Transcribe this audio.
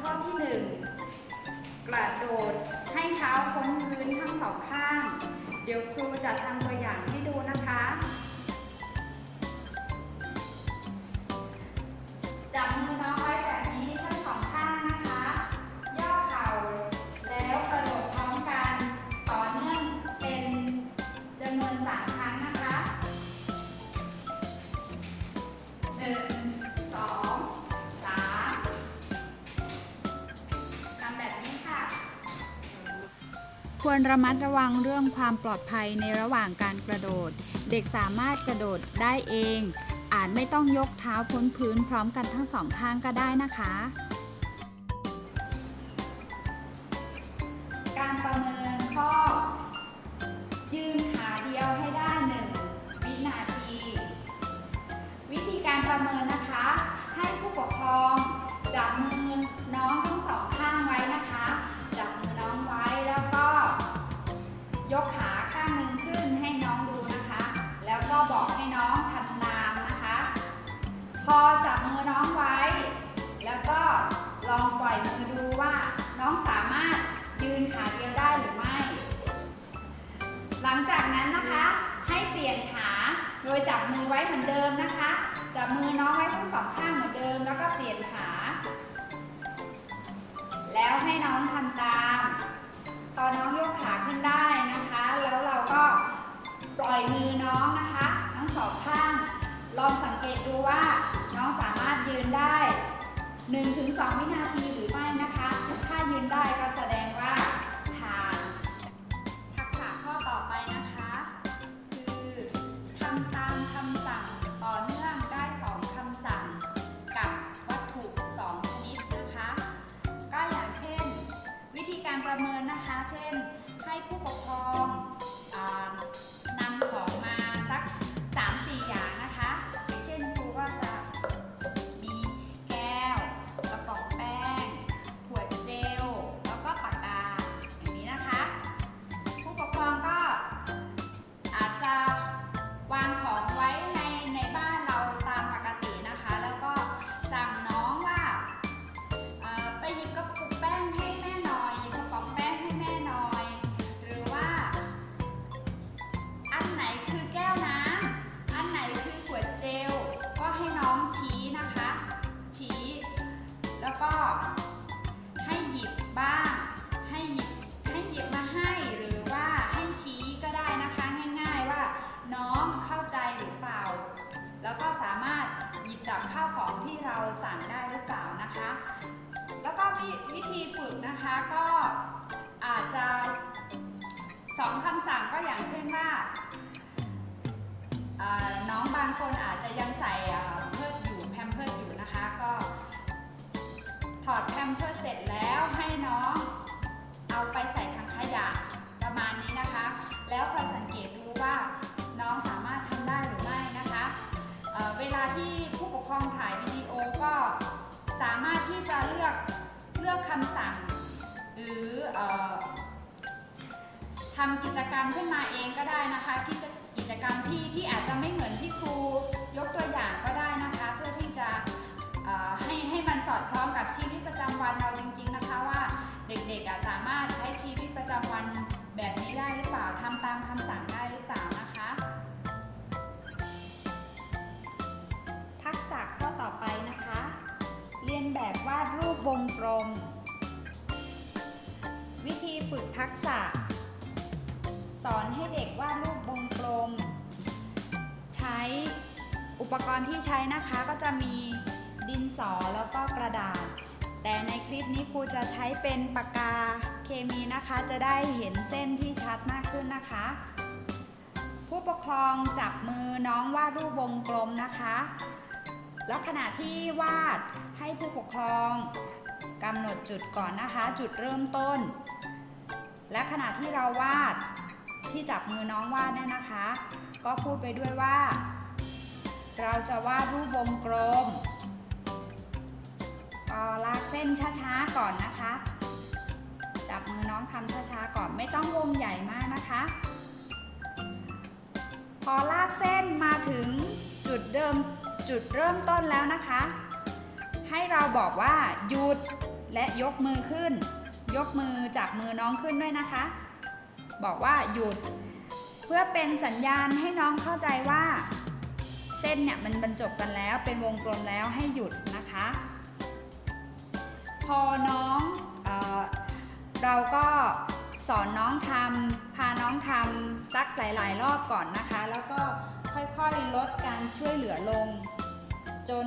ข้อที่หนึ่งกระโดดให้เท้าพ้นพื้นทั้งสองข้าง เดี๋ยวครูจะทำตัวอย่างให้ดูนะคะ จับมือน้องไว้แบบนี้ทั้งสองข้างนะคะ ย่อเข่าแล้วกระโดดพร้อมกันต่อเนื่องเป็นจำนวนสามครั้งนะคะหนึ่ง ควรระมัดระวังเรื่องความปลอดภัยในระหว่างการกระโดด เด็กสามารถกระโดดได้เอง อาจไม่ต้องยกเท้าพ้นพื้นพร้อมกันทั้งสองข้างก็ได้นะคะ การประเมินข้อ ยืนขาเดียวให้ได้หนึ่งวินาที วิธีการประเมินนะคะ พอจับมือน้องไว้ แล้วก็ลองปล่อยมือดูว่าน้องสามารถยืนขาเดียวได้หรือไม่ หลังจากนั้นนะคะให้เปลี่ยนขาโดยจับมือไว้เหมือนเดิมนะคะ จับมือน้องไว้ทั้งสองข้างเหมือนเดิม แล้วก็เปลี่ยนขา แล้วให้น้องทำตามพอน้องยกขาขึ้นได้นะคะ แล้วเราก็ปล่อยมือน้องนะคะ ทั้งสองข้าง ลองสังเกตดูว่า น้องสามารถยืนได้ 1-2 วินาทีหรือไม่นะคะ ถ้ายืนได้ก็แสดงว่าผ่าน ทักษะข้อต่อไปนะคะ คือทำตามคำสั่งต่อเนื่องได้ 2คำสั่ง กับวัตถุ 2 ชนิดนะคะ ก็อย่างเช่น วิธีการประเมินนะคะ เช่น ให้ผู้ปกครองอ่า เข้าใจหรือเปล่า แล้วก็สามารถหยิบจับข้าวของที่เราสั่งได้หรือเปล่านะคะ แล้วก็วิธีฝึกนะคะก็อาจจะสองคำสั่งก็อย่างเช่นว่าน้องบางคนอาจจะยังใส่เพิดอยู่แพมเพิดอยู่นะคะก็ถอดแพมเพิดเสร็จแล้วให้น้อง ลือกคำสั่ง หรืออทำกิจกรรมขึ้นมาเองก็ได้นะคะกิจกิจกรรมที่ที่อาจจะไม่เหมือนที่ครูยกตัวอย่างก็ได้นะคะ เพื่อที่จะให้ให้มันสอดคล้องกับชีวิตประจำวันเราจริง ๆนะคะว่าเด็กๆสามารถใช้ชีวิตประจำวันแบบนี้ได้หรือเปล่าทำตามคำสั่งได้ งกลม วิธีฝึกทักษะ สอนให้เด็กวาดรูปวงกลม ใช้อุปกรณ์ที่ใช้นะคะก็จะมีดินสอแล้วก็กระดาษ แต่ในคลิปนี้ครูจะใช้เป็นปากกาเคมีนะคะ จะได้เห็นเส้นที่ชัดมากขึ้นนะคะ ผู้ปกครองจับมือน้องวาดรูปวงกลมนะคะ แล้วขณะที่วาดให้ผู้ปกครอง กำหนดจุดก่อนนะคะ จุดเริ่มต้น และขณะที่เราวาดที่จับมือน้องวาดเนี่ยนะคะ ก็พูดไปด้วยว่า เราจะวาดรูปวงกลมก็ลากเส้นช้าๆก่อนนะคะ จับมือน้องทำช้าๆก่อนไม่ต้องวงใหญ่มากนะคะ พอลากเส้นมาถึงจุดเริ่มจุดเริ่มต้นแล้วนะคะ ให้เราบอกว่าหยุด และยกมือขึ้น ยกมือจับมือน้องขึ้นด้วยนะคะ บอกว่าหยุด เพื่อเป็นสัญญาณให้น้องเข้าใจว่า เส้นเนี่ยมันบรรจบกันแล้วเป็นวงกลมแล้วให้หยุดนะคะ พอน้องเออเราก็สอนน้องทำพาน้องทำสักหลาย ๆ รอบก่อนนะคะ แล้วก็ค่อยๆลดการช่วยเหลือลง จน